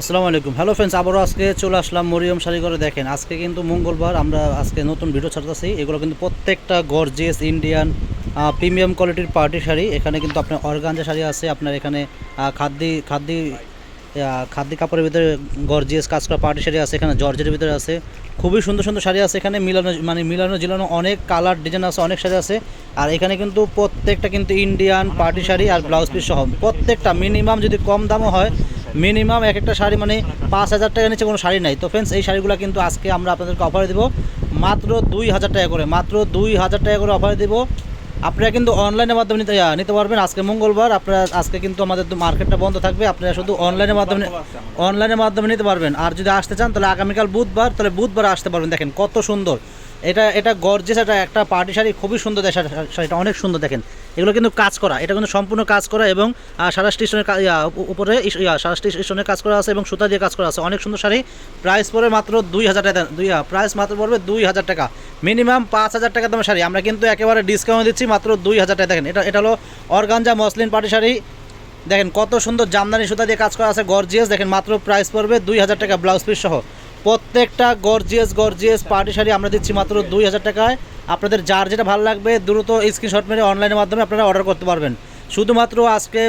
আসসালামু আলাইকুম। Hello friends আবারও আজকে চলে আসলাম মরিয়ম শাড়ি করে দেখেন, আজকে কিন্তু মঙ্গলবার, আমরা আজকে নতুন ভিডিও ছাড়তেছি। এগুলো কিন্তু প্রত্যেকটা গর্জিয়াস ইন্ডিয়ান প্রিমিয়াম কোয়ালিটির পার্টি শাড়ি। এখানে কিন্তু আপনার অর্গানজা শাড়ি আছে, আপনার এখানে খাদ্যি খাদ্যি খাদ্যি কাপড়ের ভিতরে গর্জিয়াস কাজ করা পার্টি শাড়ি আছে, এখানে জর্জের ভিতরে আছে। খুবই সুন্দর সুন্দর শাড়ি আছে, এখানে মিলানো মানে মিলানো ঝিলানো অনেক কালার ডিজাইন আছে, অনেক শাড়ি আছে। আর এখানে কিন্তু প্রত্যেকটা কিন্তু ইন্ডিয়ান পার্টি শাড়ি আর ব্লাউজ পিস সহ, প্রত্যেকটা মিনিমাম যদি কম দামও হয় মিনিমাম এক একটা শাড়ি মানে পাঁচ হাজার টাকা নিচে কোনো শাড়ি নাই। তো ফ্রেন্ডস এই শাড়িগুলো কিন্তু আজকে আমরা আপনাদেরকে অফারে দেবো। মাত্র দুই হাজার টাকা করে, মাত্র দুই হাজার টাকা করে অফারে দেবো। আপনারা কিন্তু অনলাইনের মাধ্যমে নিতে নিতে পারবেন। আজকে মঙ্গলবার, আপনারা আজকে কিন্তু আমাদের মার্কেটটা বন্ধ থাকবে। আপনারা শুধু অনলাইনের মাধ্যমে অনলাইনের মাধ্যমে নিতে পারবেন। আর যদি আসতে চান, তাহলে আগামীকাল বুধবার, তাহলে বুধবার আসতে পারবেন। দেখেন কত সুন্দর। এটা এটা গর্জেস এটা একটা পার্টি শাড়ি, খুবই সুন্দর শাড়ি- শাড়িটা অনেক সুন্দর দেখেন। এগুলো কিন্তু কাজ করা, এটা কিন্তু সম্পূর্ণ কাজ করা এবং সারা স্টেশনের উপরে সারা স্টেশনের কাজ করা আছে এবং সুতা দিয়ে কাজ করা আছে। অনেক সুন্দর শাড়ি প্রাইস পড়বে মাত্র দুই হাজার টাকা, দুই প্রাইস মাত্র পড়বে দুই হাজার টাকা। মিনিমাম পাঁচ হাজার টাকা দামের শাড়ি। আমরা কিন্তু একেবারে ডিসকাউন্ট দিচ্ছি মাত্র দুই হাজার টাকা। দেখেন, এটা এটা হলো অর্গানজা মসলিন পার্টি শাড়ি। দেখেন, কত সুন্দর জামদানি সুতা দিয়ে কাজ করা আছে গর্জিয়াস দেখেন, মাত্র প্রাইস পড়বে দুই হাজার টাকা ব্লাউজ পিস সহ। প্রত্যেকটা গর্জিয়াস গর্জিয়াস পার্টি শাড়ি আমরা দিচ্ছি মাত্র দুই হাজার টাকায়। আপনাদের যার যেটা ভালো লাগবে, দ্রুত স্ক্রিনশট মেরে অনলাইনের মাধ্যমে আপনারা অর্ডার করতে পারবেন। শুধুমাত্র আজকে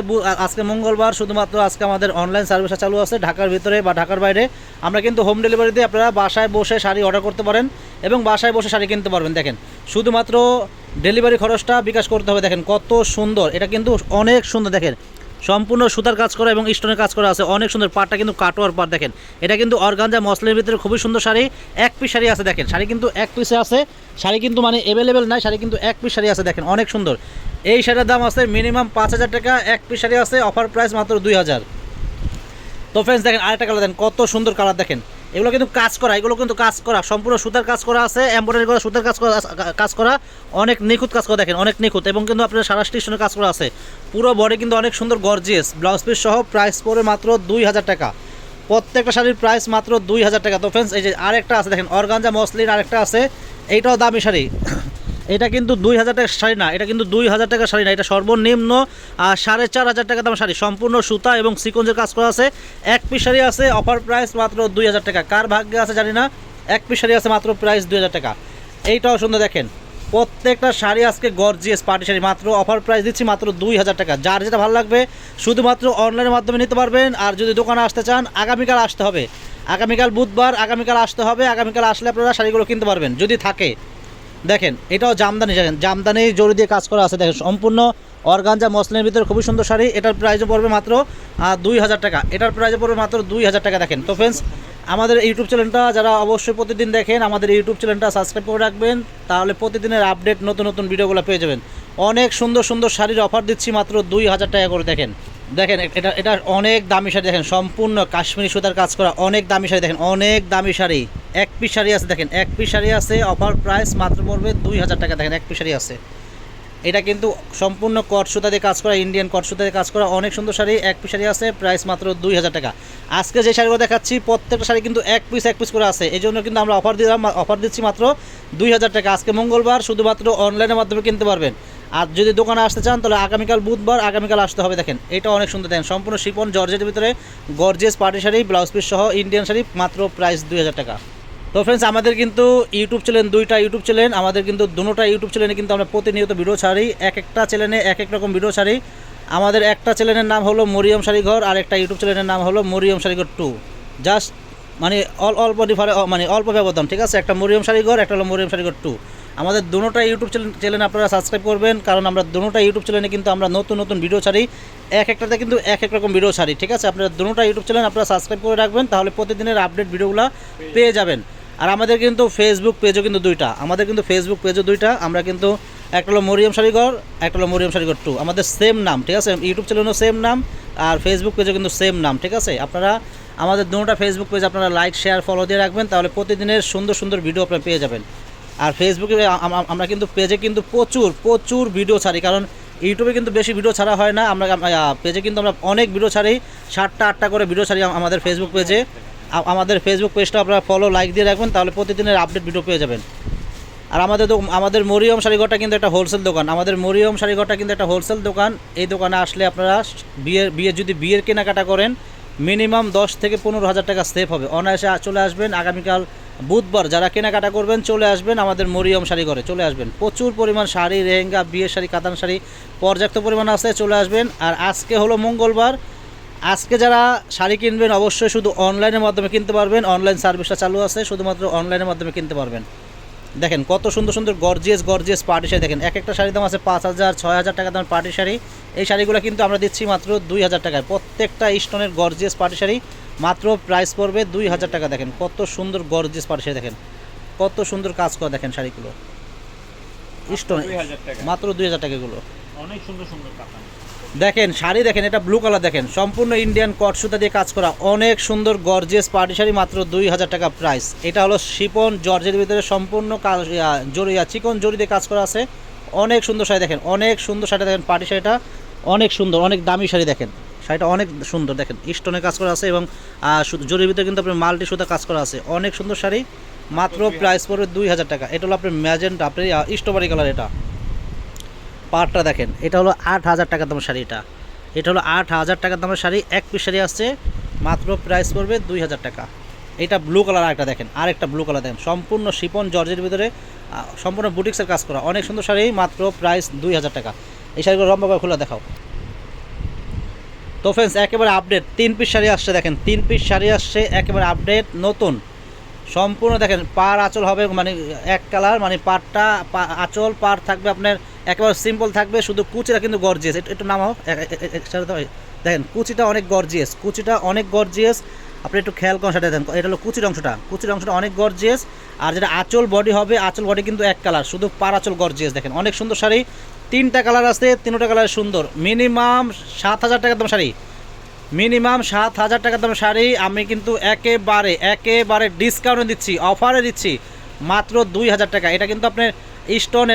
আজকে মঙ্গলবার, শুধুমাত্র আজকে আমাদের অনলাইন সার্ভিসটা চালু আছে ঢাকার ভিতরে বা ঢাকার বাইরে। আমরা কিন্তু হোম ডেলিভারি দিয়ে আপনারা বাসায় বসে শাড়ি অর্ডার করতে পারেন এবং বাসায় বসে শাড়ি কিনতে পারবেন। দেখেন, শুধুমাত্র ডেলিভারি খরচটা বিকাশ করতে হবে। দেখেন, কত সুন্দর। এটা কিন্তু অনেক সুন্দর। দেখেন সম্পূর্ণ সুতার কাজ করা এবং স্টোনের কাজ করা আছে। অনেক সুন্দর পাটটা কিন্তু কাটোয়ার পাট দেখেন। এটা কিন্তু অর্গানজা মসলিনের ভিতরে খুবই সুন্দর শাড়ি। এক পিস শাড়ি আছে দেখেন। শাড়ি কিন্তু এক পিসে আছে। শাড়ি কিন্তু মানে অ্যাভেলেবেল নাই, শাড়ি কিন্তু এক পিস শাড়ি আছে দেখেন। অনেক সুন্দর। এই শাড়ির দাম আছে মিনিমাম পাঁচ হাজার টাকা। এক পিস শাড়ি আছে অফার প্রাইস মাত্র দুই হাজার। তো ফ্রেন্ডস দেখেন আরেকটা কালার দেখেন কত সুন্দর কালার দেখেন। এগুলো কিন্তু কাজ করা, এগুলো কিন্তু কাজ করা, সম্পূর্ণ সুতার কাজ করা আছে এম্বয়ডারি করা, সুতার কাজ করা কাজ করা, অনেক নিখুঁত কাজ করা দেখেন, অনেক নিখুঁত, এবং কিন্তু আপনার সারা স্টেশনে কাজ করা আছে। পুরো বডি কিন্তু অনেক সুন্দর গর্জিয়াস ব্লাউজ পিস সহ প্রাইস পড়ে মাত্র দুই হাজার টাকা। প্রত্যেকটা শাড়ির প্রাইস মাত্র দুই হাজার টাকা। তো ফ্রেন্ডস এই যে আরেকটা আছে, দেখেন, অর্গানজা মসলিন আরেকটা আছে, এইটাও দামি শাড়ি। এটা কিন্তু দুই হাজার টাকার শাড়ি না, এটা কিন্তু দুই হাজার টাকার শাড়ি না, এটা সর্বনিম্ন সাড়ে চার হাজার টাকা দাম শাড়ি। সম্পূর্ণ সুতা এবং সিকোঞ্জের কাজ করা আছে। এক পিস শাড়ি আছে অফার প্রাইস মাত্র দুই হাজার টাকা। কার ভাগ্যে আছে জানি না, এক পিস শাড়ি আছে মাত্র প্রাইস দুই হাজার টাকা। এইটাও সুন্দর দেখেন। প্রত্যেকটা শাড়ি আজকে গর্জিয়াস পার্টি শাড়ি, মাত্র অফার প্রাইস দিচ্ছি মাত্র দুই হাজার টাকা। যার যেটা ভালো লাগবে, শুধুমাত্র অনলাইনের মাধ্যমে নিতে পারবেন। আর যদি দোকানে আসতে চান, আগামীকাল আসতে হবে। আগামীকাল বুধবার, আগামীকাল আসতে হবে। আগামীকাল আসলে আপনারা শাড়িগুলো কিনতে পারবেন, যদি থাকে। দেখেন, এটাও জামদানি, দেখেন, জামদানি জড়ি দিয়ে কাজ করা আছে, দেখেন, সম্পূর্ণ অর্গানজা মসলিনের ভিতরে খুবই সুন্দর শাড়ি, এটার প্রাইসও পড়বে মাত্র দুই হাজার টাকা। এটার প্রাইসও পড়বে মাত্র দুই হাজার টাকা, দেখেন। তো ফ্রেন্ডস আমাদের ইউটিউব চ্যানেলটা যারা অবশ্যই প্রতিদিন দেখেন, আমাদের ইউটিউব চ্যানেলটা সাবস্ক্রাইব করে রাখবেন, তাহলে প্রতিদিনের আপডেট নতুন নতুন ভিডিওগুলো পেয়ে যাবেন। অনেক সুন্দর সুন্দর শাড়ির অফার দিচ্ছি মাত্র দুই হাজার টাকা করে, দেখেন। দেখেন, এটা এটা অনেক দামি শাড়ি, দেখেন, সম্পূর্ণ কাশ্মীরি সুতার কাজ করা অনেক দামি শাড়ি, দেখেন, অনেক দামি শাড়ি। এক পিস শাড়ি আছে, দেখেন, এক পিস শাড়ি আছে অফার প্রাইস মাত্র পড়বে দুই হাজার টাকা, দেখেন, এক পিস শাড়ি আছে। এটা কিন্তু সম্পূর্ণ কট সুতা দিয়ে কাজ করা ইন্ডিয়ান কট সুতা দিয়ে কাজ করা, অনেক সুন্দর শাড়ি, এক পিস শাড়ি আছে প্রাইস মাত্র দুই হাজার টাকা। আজকে যে শাড়িগুলো দেখাচ্ছি, প্রত্যেকটা শাড়ি কিন্তু এক পিস এক পিস করে আছে। এই জন্য কিন্তু আমরা অফার দিলাম অফার দিচ্ছি মাত্র দুই হাজার টাকা। আজকে মঙ্গলবার, শুধুমাত্র অনলাইনের মাধ্যমে কিনতে পারবেন। আর যদি দোকানে আসতে চান, তাহলে আগামীকাল বুধবার, আগামীকাল আসতে হবে, দেখেন। এটা অনেক সুন্দর, দেখেন, সম্পূর্ণ শিপন জর্জের ভিতরে gorgeous party sari blouse piece সহ ইন্ডিয়ান শাড়ি, মাত্র প্রাইস দুই হাজার টাকা। তো ফ্রেন্ডস আমাদের কিন্তু ইউটিউব চ্যানেল দুইটা ইউটিউব চ্যানেল আমাদের কিন্তু দুটোটা ইউটিউব চ্যানেলে কিন্তু আমরা প্রতিনিয়ত ভিডিও ছাড়ি। এক একটা চ্যানেলে এক এক রকম ভিডিও ছাড়ি। আমাদের একটা চ্যানেলের নাম হলো মরিয়ম শাড়িঘর আর একটা ইউটিউব চ্যানেলের নাম হলো মরিয়ম শাড়িঘর টু জাস্ট মানে অল, অল্প ডিফারে মানে অল্প ব্যবধান, ঠিক আছে? একটা মরিয়ম শাড়িঘর একটা হলো মরিয়ম শাড়িঘর টু আমাদের দুটোটা ইউটিউব চ্যানেল আপনারা সাবস্ক্রাইব করবেন, কারণ আমরা দুটোটা ইউটিউব চ্যানেলে কিন্তু আমরা নতুন নতুন ভিডিও ছাড়ি। এক একটাতে কিন্তু এক এক রকম ভিডিও ছাড়ি, ঠিক আছে? আপনারা দুটোটা ইউটিউব চ্যানেল আপনারা সাবস্ক্রাইব করে রাখবেন, তাহলে প্রতিদিনের আপডেট ভিডিওগুলো পেয়ে যাবেন। আর আমাদের কিন্তু ফেসবুক পেজও কিন্তু দুইটা। আমাদের কিন্তু ফেসবুক পেজও দুইটা, আমরা কিন্তু একটা হলো মরিয়ম শাড়িঘর একটা হলো মরিয়ম শাড়িঘর টু আমাদের সেম নাম, ঠিক আছে? ইউটিউব চ্যানেলও সেম নাম, আর ফেসবুক পেজও কিন্তু সেম নাম, ঠিক আছে? আপনারা আমাদের দুটা ফেসবুক পেজ আপনারা লাইক শেয়ার ফলো দিয়ে রাখবেন, তাহলে প্রতিদিনের সুন্দর সুন্দর ভিডিও আপনারা পেয়ে যাবেন। আর ফেসবুকে আম- আম- আমরা কিন্তু পেজে কিন্তু প্রচুর প্রচুর ভিডিও ছাড়ি, কারণ ইউটিউবে কিন্তু বেশি ভিডিও ছাড়া হয় না। আমরা পেজে কিন্তু আমরা অনেক ভিডিও ছাড়ি, সাতটা, আটটা করে ভিডিও ছাড়ি আমাদের ফেসবুক পেজে আমাদের ফেসবুক পেজটা আপনারা ফলো লাইক দিয়ে রাখবেন, তাহলে প্রতিদিনের আপডেট ভিডিও পেয়ে যাবেন। আর আমাদের আমাদের মরিয়ম শাড়িঘরটা কিন্তু একটা হোলসেল দোকান। আমাদের মরিয়ম শাড়িঘরটা কিন্তু একটা হোলসেল দোকান। এই দোকানে আসলে আপনারা বিয়ের বিয়ে যদি বিয়ের কেনাকাটা করেন মিনিমাম দশ থেকে পনেরো হাজার টাকা সেভ হবে। অনায়াসে চলে আসবেন। আগামীকাল বুধবার যারা কেনাকাটা করবেন, চলে আসবেন আমাদের মরিয়ম শাড়ি ঘরে চলে আসবেন। প্রচুর পরিমাণ শাড়ি, লেহেঙ্গা, বিয়ের শাড়ি, কাতান শাড়ি পর্যাপ্ত পরিমাণ আছে, চলে আসবেন। আর আজকে হলো মঙ্গলবার। আজকে যারা শাড়ি কিনবেন অবশ্যই শুধু অনলাইনের মাধ্যমে কিনতে পারবেন। অনলাইন সার্ভিসটা চালু আছে শুধুমাত্র অনলাইনের মাধ্যমে কিনতে পারবেন। দেখেন কত সুন্দর সুন্দর গর্জিয়াস গর্জিয়াস পার্টি শাড়ি। দেখেন এক একটা শাড়ির দাম আছে পাঁচ হাজার ছয় হাজার টাকা দামের পার্টি শাড়ি। এই শাড়িগুলো কিন্তু আমরা দিচ্ছি মাত্র দুই হাজার টাকায়। প্রত্যেকটা স্টোনের গর্জিয়াস পার্টি শাড়ি মাত্র প্রাইস পড়বে দুই হাজার টাকা। দেখেন কত সুন্দর গর্জিয়াস পার্টি শাড়ি। দেখেন কত সুন্দর কাজ করা দেখেন শাড়িগুলো। স্টোন মাত্র দুই হাজার টাকা এগুলো। অনেক সুন্দর সুন্দর দেখেন শাড়ি দেখেন এটা ব্লু কালার দেখেন। সম্পূর্ণ ইন্ডিয়ান কট সুতা দিয়ে কাজ করা অনেক সুন্দর গর্জিয়াস পার্টি শাড়ি মাত্র দুই হাজার টাকা প্রাইস এটা হলো শিপন জর্জের ভিতরে সম্পূর্ণ কাজ জরি চিকন জরি দিয়ে কাজ করা আছে। অনেক সুন্দর শাড়ি দেখেন অনেক সুন্দর শাড়ি দেখেন পার্টি শাড়িটা অনেক সুন্দর অনেক দামি শাড়ি দেখেন। শাড়িটা অনেক সুন্দর দেখেন স্টোনে কাজ করা আছে এবং জরির ভিতরে কিন্তু আপনার মাল্টি সুতা কাজ করা আছে। অনেক সুন্দর শাড়ি মাত্র প্রাইস পড়বে দুই হাজার টাকা। এটা হলো আপনার ম্যাজেন্ট আপনার স্ট্রবেরি কালার এটা। পাটটা দেখেন, এটা হলো আট হাজার টাকা দামের শাড়ি এটা। হলো আট হাজার টাকা দামের শাড়ি, এক পিস শাড়ি আসছে, মাত্র প্রাইস পড়বে দুই হাজার টাকা। এটা ব্লু কালার আরেকটা দেখেন, আরেকটা ব্লু কালার দেখেন, সম্পূর্ণ শিপন জর্জের ভিতরে সম্পূর্ণ বুটিক্সের কাজ করা, অনেক সুন্দর শাড়ি, মাত্র প্রাইস দুই হাজার টাকা। এই শাড়িগুলো লম্বা করে খুলে দেখাও। তো ফ্রেন্ডস একেবারে আপডেট তিন পিস শাড়ি আসছে দেখেন, তিন পিস শাড়ি আসছে, একেবারে আপডেট নতুন। সম্পূর্ণ দেখেন পার আঁচল হবে মানে এক কালার মানে পাটটা পা- আঁচল পার থাকবে আপনার একেবারে সিম্পল থাকবে, শুধু কুচিটা কিন্তু গর্জিয়াস একটু এ- এ- দেখেন, কুচিটা অনেক গর্জিয়াস কুচিটা অনেক গর্জিয়াস আপনি একটু খেয়াল করেন সেটা দেখেন, এটা হলো কুচির অংশটা কুচির অংশটা অনেক গর্জিয়াস আর যেটা আঁচল বডি হবে, আঁচল বডি কিন্তু এক কালার শুধু পার আঁচল গর্জিয়াস দেখেন, অনেক সুন্দর শাড়ি, তিনটা কালার আছে, তিনটা কালার সুন্দর মিনিমাম সাত হাজার টাকার দাম শাড়ি। মিনিমাম সাত হাজার টাকার দামের শাড়ি। আমি কিন্তু একেবারে একেবারে ডিসকাউন্টে দিচ্ছি অফারে দিচ্ছি, মাত্র দুই হাজার টাকা। এটা কিন্তু আপনার স্টোন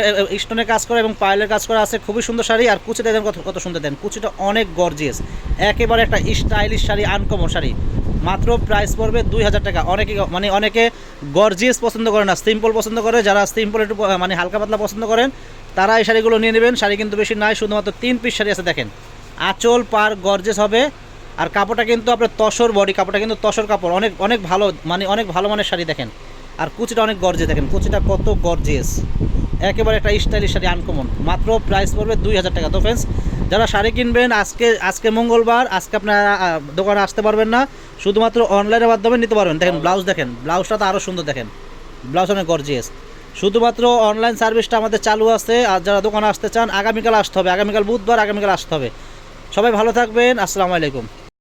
স্টোনের কাজ করা এবং পাইলের কাজ করা আছে, খুবই সুন্দর শাড়ি। আর কুচিটা দেন কত কত সুন্দর দেন। কুচিটা অনেক গর্জিয়াস একেবারে একটা স্টাইলিশ শাড়ি আনকমন শাড়ি। মাত্র প্রাইস পড়বে দুই হাজার টাকা। অনেকে মানে অনেকে গর্জিয়াস পছন্দ করে না সিম্পল পছন্দ করে। যারা সিম্পল একটু মানে হালকা পাতলা পছন্দ করেন, তারা এই শাড়িগুলো নিয়ে নেবেন। শাড়ি কিন্তু বেশি নাই, শুধুমাত্র তিন পিস শাড়ি আছে, দেখেন। আঁচল পার গর্জেস হবে। আর কাপড়টা কিন্তু আপনার তসর বডি কাপড়টা কিন্তু তসর কাপড়। অনেক অনেক ভালো মানে অনেক ভালো মানের শাড়ি দেখেন। আর কুচিটা অনেক গর্জে দেখেন, কুচিটা কত গর্জিয়াস একেবারে একটা স্টাইলিশ শাড়ি আনকমন মাত্র প্রাইস পড়বে দুই হাজার টাকা। তো ফ্রেন্ডস যারা শাড়ি কিনবেন, আজকে আজকে মঙ্গলবার, আজকে আপনারা দোকানে আসতে পারবেন না। শুধুমাত্র অনলাইনের মাধ্যমে নিতে পারবেন। দেখেন ব্লাউজ দেখেন ব্লাউজটা তো আরও সুন্দর দেখেন। ব্লাউজ অনেক গর্জিয়াস শুধুমাত্র অনলাইন সার্ভিসটা আমাদের চালু আছে। আর যারা দোকানে আসতে চান, আগামীকাল আসতে হবে। আগামীকাল বুধবার, আগামীকাল আসতে হবে। সবাই ভালো থাকবেন। আসসালামু আলাইকুম।